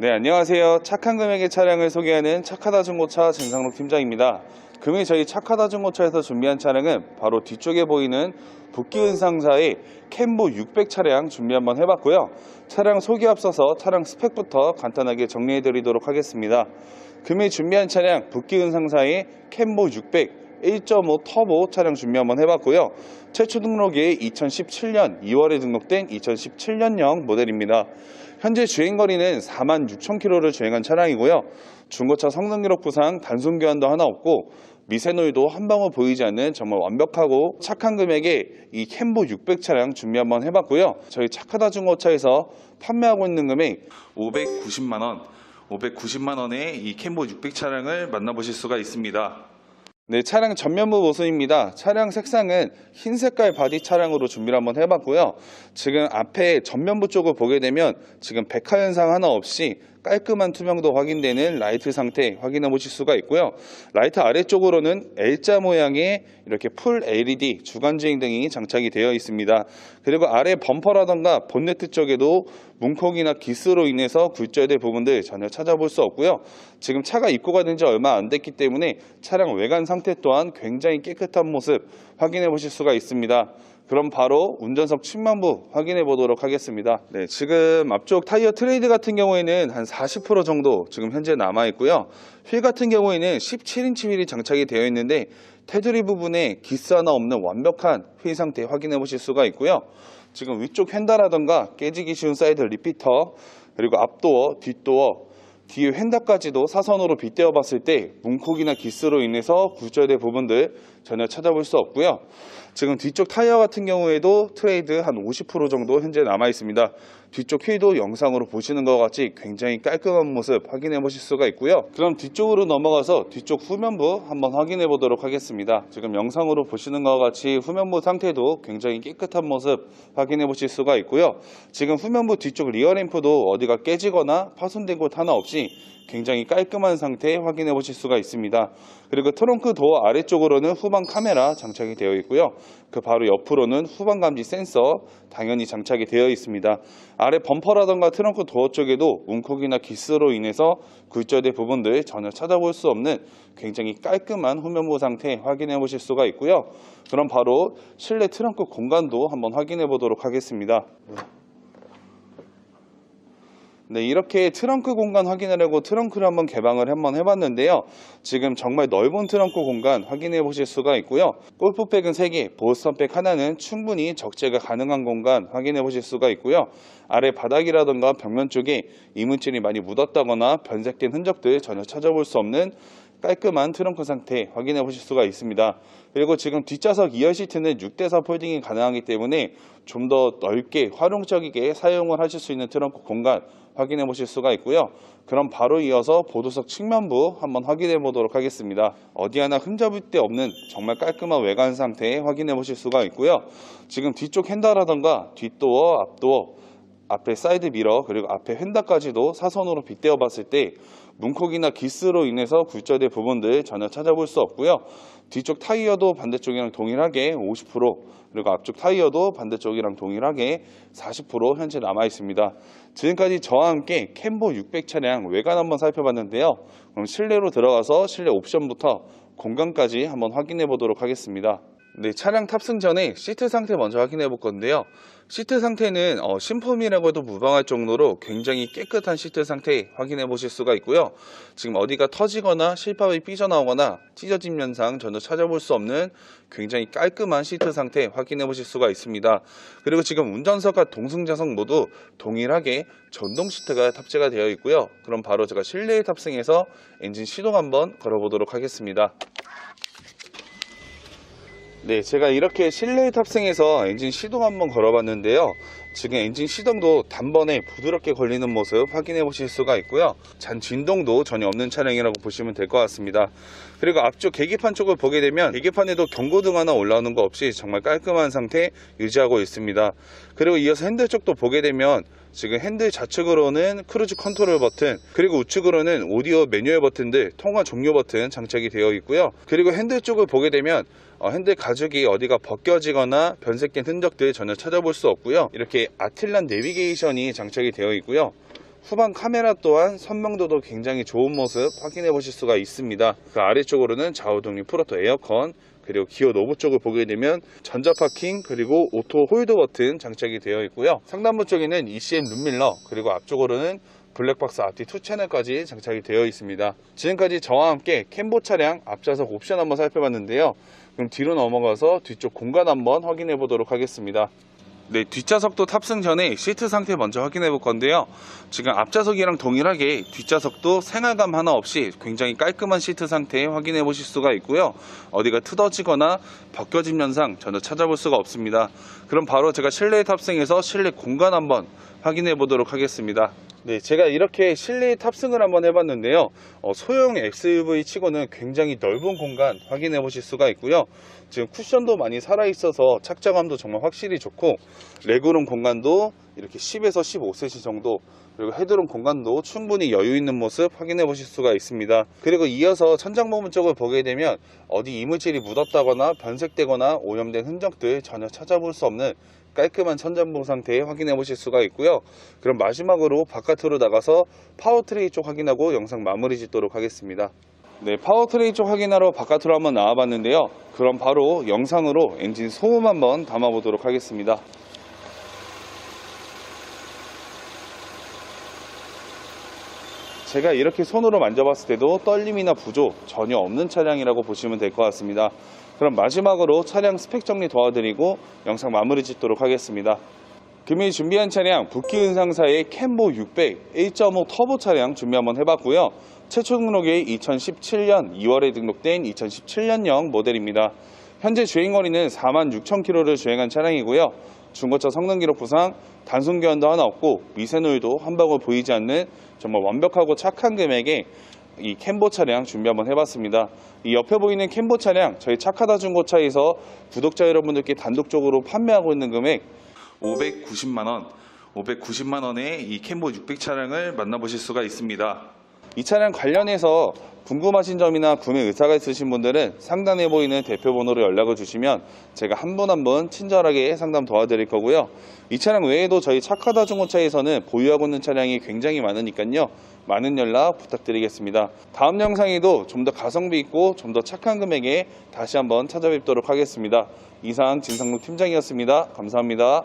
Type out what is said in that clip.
네, 안녕하세요. 착한 금액의 차량을 소개하는 착하다 중고차 진상록 팀장입니다. 금일 저희 착하다 중고차에서 준비한 차량은 바로 뒤쪽에 보이는 붓기은상사의 캠보 600 차량 준비 한번 해봤고요. 차량 소개 앞서서 차량 스펙부터 간단하게 정리해 드리도록 하겠습니다. 금일 준비한 차량 붓기은상사의 캠보 600 1.5 터보 차량 준비 한번 해봤고요. 최초 등록이 2017년 2월에 등록된 2017년형 모델입니다. 현재 주행거리는 4만 6천 킬로를 주행한 차량이고요. 중고차 성능 기록 부상 단순 교환도 하나 없고 미세노이도 한 방울 보이지 않는 정말 완벽하고 착한 금액의 이 캠보 600 차량 준비 한번 해봤고요. 저희 착하다 중고차에서 판매하고 있는 금액 590만 원, 590만 원의 이 캠보 600 차량을 만나보실 수가 있습니다. 네, 차량 전면부 모습입니다. 차량 색상은 흰 색깔 바디 차량으로 준비를 한번 해봤고요. 지금 앞에 전면부 쪽을 보게 되면 지금 백화 현상 하나 없이 깔끔한 투명도 확인되는 라이트 상태 확인해 보실 수가 있고요. 라이트 아래쪽으로는 L자 모양의 이렇게 풀 LED 주간주행 등이 장착이 되어 있습니다. 그리고 아래 범퍼라던가 본네트 쪽에도 문콕이나 기스로 인해서 굴절될 부분들 전혀 찾아볼 수 없고요. 지금 차가 입고가 된 지 얼마 안 됐기 때문에 차량 외관 상태 또한 굉장히 깨끗한 모습 확인해 보실 수가 있습니다. 그럼 바로 운전석 측면부 확인해 보도록 하겠습니다. 네, 지금 앞쪽 타이어 트레이드 같은 경우에는 한 40% 정도 지금 현재 남아 있고요. 휠 같은 경우에는 17인치 휠이 장착이 되어 있는데 테두리 부분에 기스 하나 없는 완벽한 휠 상태 확인해 보실 수가 있고요. 지금 위쪽 휀다라던가 깨지기 쉬운 사이드 리피터 그리고 앞도어, 뒷도어 뒤에 휀다까지도 사선으로 빗대어 봤을 때 문콕이나 기스로 인해서 굴절된 부분들 전혀 찾아볼 수 없고요. 지금 뒤쪽 타이어 같은 경우에도 트레이드 한 50% 정도 현재 남아 있습니다. 뒤쪽 휠도 영상으로 보시는 것 같이 굉장히 깔끔한 모습 확인해 보실 수가 있고요. 그럼 뒤쪽으로 넘어가서 뒤쪽 후면부 한번 확인해 보도록 하겠습니다. 지금 영상으로 보시는 것 같이 후면부 상태도 굉장히 깨끗한 모습 확인해 보실 수가 있고요. 지금 후면부 뒤쪽 리어 램프도 어디가 깨지거나 파손된 곳 하나 없이 굉장히 깔끔한 상태 확인해 보실 수가 있습니다. 그리고 트렁크 도어 아래쪽으로는 후방 카메라 장착이 되어 있고요. 그 바로 옆으로는 후방 감지 센서 당연히 장착이 되어 있습니다. 아래 범퍼라던가 트렁크 도어 쪽에도 문콕이나 기스로 인해서 굴절된 부분들 전혀 찾아볼 수 없는 굉장히 깔끔한 후면부 상태 확인해 보실 수가 있고요. 그럼 바로 실내 트렁크 공간도 한번 확인해 보도록 하겠습니다. 네, 이렇게 트렁크 공간 확인하려고 트렁크를 한번 개방을 한번 해봤는데요. 지금 정말 넓은 트렁크 공간 확인해 보실 수가 있고요. 골프백은 3개, 보스턴백 하나는 충분히 적재가 가능한 공간 확인해 보실 수가 있고요. 아래 바닥이라던가 벽면 쪽에 이물질이 많이 묻었다거나 변색된 흔적들 전혀 찾아볼 수 없는 깔끔한 트렁크 상태 확인해 보실 수가 있습니다. 그리고 지금 뒷좌석 2열 시트는 6대4 폴딩이 가능하기 때문에 좀 더 넓게 활용적이게 사용을 하실 수 있는 트렁크 공간 확인해 보실 수가 있고요. 그럼 바로 이어서 보도석 측면부 한번 확인해 보도록 하겠습니다. 어디 하나 흠잡을 데 없는 정말 깔끔한 외관 상태 확인해 보실 수가 있고요. 지금 뒤쪽 핸들라던가 뒷도어, 앞도어 앞에 사이드 미러 그리고 앞에 휀다까지도 사선으로 빗대어 봤을 때 문콕이나 기스로 인해서 굴절된 부분들 전혀 찾아볼 수 없고요. 뒤쪽 타이어도 반대쪽이랑 동일하게 50% 그리고 앞쪽 타이어도 반대쪽이랑 동일하게 40% 현재 남아 있습니다. 지금까지 저와 함께 캠보 600 차량 외관 한번 살펴봤는데요. 그럼 실내로 들어가서 실내 옵션부터 공간까지 한번 확인해 보도록 하겠습니다. 네, 차량 탑승 전에 시트 상태 먼저 확인해 볼 건데요. 시트 상태는 어, 신품이라고 해도 무방할 정도로 굉장히 깨끗한 시트 상태 확인해 보실 수가 있고요. 지금 어디가 터지거나 실밥이 삐져나오거나 찢어짐 현상 전혀 찾아볼 수 없는 굉장히 깔끔한 시트 상태 확인해 보실 수가 있습니다. 그리고 지금 운전석과 동승자석 모두 동일하게 전동 시트가 탑재가 되어 있고요. 그럼 바로 제가 실내에 탑승해서 엔진 시동 한번 걸어보도록 하겠습니다. 네, 제가 이렇게 실내에 탑승해서 엔진 시동 한번 걸어봤는데요. 지금 엔진 시동도 단번에 부드럽게 걸리는 모습 확인해 보실 수가 있고요. 잔 진동도 전혀 없는 차량이라고 보시면 될 것 같습니다. 그리고 앞쪽 계기판 쪽을 보게 되면 계기판에도 경고등 하나 올라오는 거 없이 정말 깔끔한 상태 유지하고 있습니다. 그리고 이어서 핸들 쪽도 보게 되면 지금 핸들 좌측으로는 크루즈 컨트롤 버튼 그리고 우측으로는 오디오 매뉴얼 버튼들 통화 종료 버튼 장착이 되어 있고요 그리고 핸들 쪽을 보게 되면 어, 핸들 가죽이 어디가 벗겨지거나 변색된 흔적들 전혀 찾아볼 수 없고요. 이렇게 아틀란 내비게이션이 장착이 되어 있고요. 후방 카메라 또한 선명도도 굉장히 좋은 모습 확인해 보실 수가 있습니다. 그 아래쪽으로는 좌우 독립 프로토 에어컨 그리고 기어 노브 쪽을 보게 되면 전자 파킹 그리고 오토 홀드 버튼 장착이 되어 있고요. 상단부 쪽에는 ECM 룸밀러 그리고 앞쪽으로는 블랙박스 앞뒤 2채널까지 장착이 되어 있습니다. 지금까지 저와 함께 캠보 차량 앞좌석 옵션 한번 살펴봤는데요. 그럼 뒤로 넘어가서 뒤쪽 공간 한번 확인해 보도록 하겠습니다. 네, 뒷좌석도 탑승 전에 시트 상태 먼저 확인해 볼 건데요. 지금 앞좌석이랑 동일하게 뒷좌석도 생활감 하나 없이 굉장히 깔끔한 시트 상태 확인해 보실 수가 있고요. 어디가 틀어지거나 벗겨짐 현상 전혀 찾아볼 수가 없습니다. 그럼 바로 제가 실내에 탑승해서 실내 공간 한번 확인해 보도록 하겠습니다. 네, 제가 이렇게 실내에 탑승을 한번 해봤는데요. 어, 소형 SUV 치고는 굉장히 넓은 공간 확인해 보실 수가 있고요. 지금 쿠션도 많이 살아있어서 착자감도 정말 확실히 좋고 레그룸 공간도 이렇게 10에서 15cm 정도 그리고 헤드룸 공간도 충분히 여유 있는 모습 확인해 보실 수가 있습니다. 그리고 이어서 천장 부분 쪽을 보게 되면 어디 이물질이 묻었다거나 변색되거나 오염된 흔적들 전혀 찾아볼 수 없는 깔끔한 천장부 상태 확인해 보실 수가 있고요. 그럼 마지막으로 바깥으로 나가서 파워트레이 쪽 확인하고 영상 마무리 짓도록 하겠습니다. 네, 파워트레이 쪽 확인하러 바깥으로 한번 나와봤는데요. 그럼 바로 영상으로 엔진 소음 한번 담아보도록 하겠습니다. 제가 이렇게 손으로 만져봤을 때도 떨림이나 부조 전혀 없는 차량이라고 보시면 될 것 같습니다. 그럼 마지막으로 차량 스펙 정리 도와드리고 영상 마무리 짓도록 하겠습니다. 금일 준비한 차량 붓기 은상사의 캠보 600 1.5 터보 차량 준비 한번 해봤고요. 최초 등록이 2017년 2월에 등록된 2017년형 모델입니다. 현재 주행거리는 46,000km를 주행한 차량이고요. 중고차 성능 기록 부상, 단순 교환도 하나 없고 미세노일도 한 방울 보이지 않는 정말 완벽하고 착한 금액에 이 캠보 차량 준비 한번 해봤습니다. 이 옆에 보이는 캠보 차량 저희 착하다 중고차에서 구독자 여러분들께 단독적으로 판매하고 있는 금액 590만 원, 590만 원의 이 캠보 600 차량을 만나보실 수가 있습니다. 이 차량 관련해서 궁금하신 점이나 구매 의사가 있으신 분들은 상단에 보이는 대표 번호로 연락을 주시면 제가 한 분 한 분 친절하게 상담 도와드릴 거고요. 이 차량 외에도 저희 착하다 중고차에서는 보유하고 있는 차량이 굉장히 많으니까요. 많은 연락 부탁드리겠습니다. 다음 영상에도 좀 더 가성비 있고 좀 더 착한 금액에 다시 한번 찾아뵙도록 하겠습니다. 이상 진상록 팀장이었습니다. 감사합니다.